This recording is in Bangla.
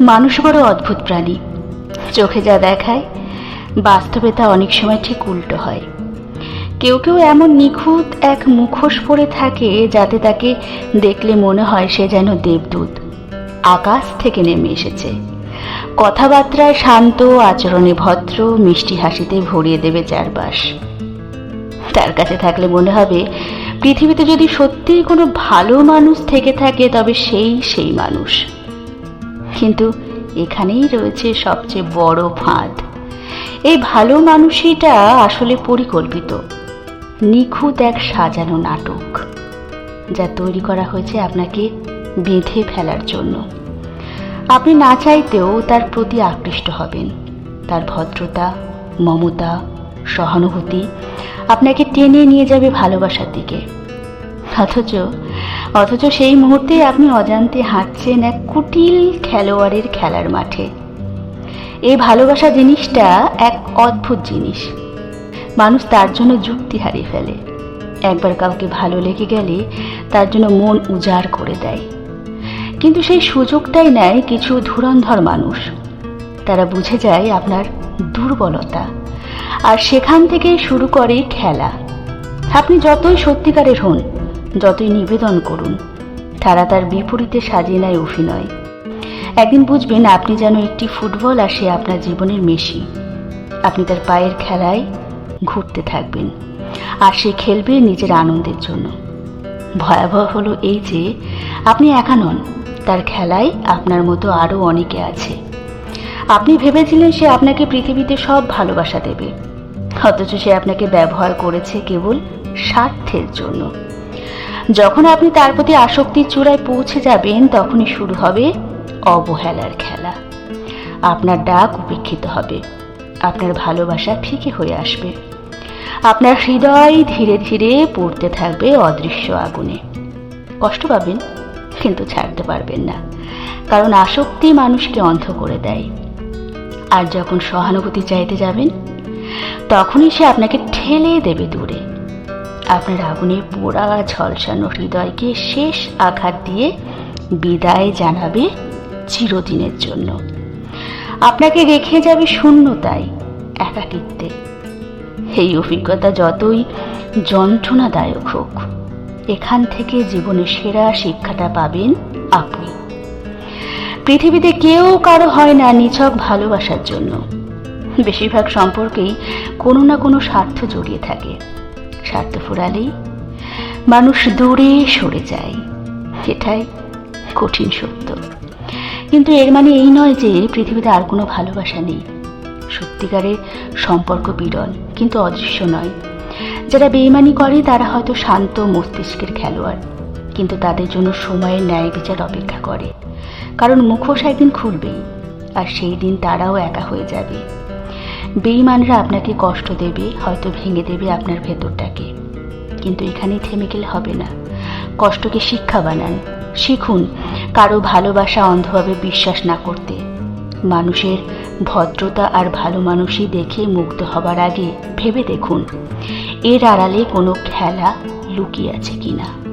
মানুষ বড় অদ্ভুত প্রাণী। চোখে যা দেখায়, বাস্তবে তা অনেক সময় ঠিক উল্টো হয়। কেউ কেউ এমন নিখুঁত এক মুখোশ পরে থাকে যাতে তাকে দেখলে মনে হয় সে যেন দেবদূত। আকাশ থেকে নেমে এসেছে। কথাবার্তায় শান্ত, আচরণে ভদ্র, মিষ্টি হাসিতে ভরিয়ে দেবে চারপাশ। তার কাছে থাকলে মনে হবে, পৃথিবীতে যদি সত্যিই কোনো ভালো মানুষ থেকে থাকে, তবে সেই সেই মানুষ। কিন্তু এখানেই রয়েছে সবচেয়ে বড় ফাঁদ। এই ভালো মানুষইটা আসলে পরিকল্পিত। নিখুঁত এক সাজানো নাটক, যা তৈরি করা হয়েছে আপনাকে বেঁধে ফেলার জন্য। আপনি না চাইতেও তার প্রতি আকৃষ্ট হবেন। তার ভদ্রতা, মমতা, সহানুভূতি আপনাকে টেনে নিয়ে যাবে ভালোবাসার দিকে। অথচ অথচ সেই মুহূর্তে আপনি অজান্তে হাঁটছেন এক কুটিল খেলোয়াড়ের খেলার মাঠে। এই ভালোবাসা জিনিসটা এক অদ্ভুত জিনিস। মানুষ তার জন্য যুক্তি হারিয়ে ফেলে। একবার কাউকে ভালো লেগে গেলে তার জন্য মন উজাড় করে দেয়। কিন্তু সেই সুযোগটাই নেয় কিছু ধুরন্ধর মানুষ। তারা বুঝে যায় আপনার দুর্বলতা। আর সেখান থেকে শুরু করে খেলা। আপনি যতই সত্যিকারের হন যতই নিবেদন করুন, তারা তার বিপরীতে সাজিয়ে নেয় অভিনয়। একদিন বুঝবেন আপনি যেন একটি ফুটবল আর সে আপনার জীবনের মেশি। আপনি তার পায়ের খেলায় ঘুরতে থাকবেন, আর সে খেলবে নিজের আনন্দের জন্য। ভয়াবহ হলো এই যে, আপনি একা নন, তার খেলায় আপনার মতো আরও অনেকে আছে। আপনি ভেবেছিলেন সে আপনাকে পৃথিবীতে সব ভালোবাসা দেবে, অথচ সে আপনাকে ব্যবহার করেছে কেবল স্বার্থের জন্য। যখন আপনি তার প্রতি আসক্তির চূড়ায় পৌঁছে যাবেন, তখনই শুরু হবে অবহেলার খেলা। আপনার ডাক উপেক্ষিত হবে। আপনার ভালোবাসা ফিকে হয়ে আসবে। আপনার হৃদয় ধীরে ধীরে পড়তে থাকবে অদৃশ্য আগুনে। কষ্ট পাবেন, কিন্তু ছাড়তে পারবেন না। কারণ আসক্তি মানুষকে অন্ধ করে দেয়। আর যখন সহানুভূতি চাইতে যাবেন, তখনই সে আপনাকে ঠেলে দেবে দূরে। আপনার আগুনে পোড়া ঝলসানো হৃদয়কে শেষ আঘাত দিয়ে বিদায় জানাবে চিরদিনের জন্য। আপনাকে রেখে যাবে শূন্যতায় একাকিত্বে। এই অভিজ্ঞতা যতই যন্ত্রণাদায়ক হোক, এখান থেকে জীবনের সেরা শিক্ষাটা পাবেন আপনি। পৃথিবীতে কেউ কারও হয় না নিছক ভালোবাসার জন্য। বেশিরভাগ সম্পর্কেই কোনো না কোনো স্বার্থ জড়িয়ে থাকে। স্বার্থ ফুরালেই মানুষ দূরে সরে যায় এটাই কঠিন সত্য। কিন্তু এর মানে এই নয় যে পৃথিবীতে আর কোনো ভালোবাসা নেই। সত্যিকারের সম্পর্ক বিরল, কিন্তু অদৃশ্য নয়। যারা বেইমানি করে, তারা হয়তো শান্ত মস্তিষ্কের খেলোয়াড়, কিন্তু তাদের জন্য সময়ের ন্যায় বিচার অপেক্ষা করে। কারণ মুখোশ একদিন খুলবেই, আর সেই দিন তারাও একা হয়ে যাবে। বেইমানরা আপনাকে কষ্ট দেবে, হয়তো ভেঙে দেবে আপনার ভেতরটাকে। কিন্তু এখানেই থেমে গেলে হবে না। কষ্টকে শিক্ষা বানান। শিখুন, কারও ভালোবাসা অন্ধভাবে বিশ্বাস না করতে। মানুষের ভদ্রতা আর ভালো মানুষই দেখে মুগ্ধ হবার আগে ভেবে দেখুন, এর আড়ালে কোনো খেলা লুকিয়ে আছে কিনা।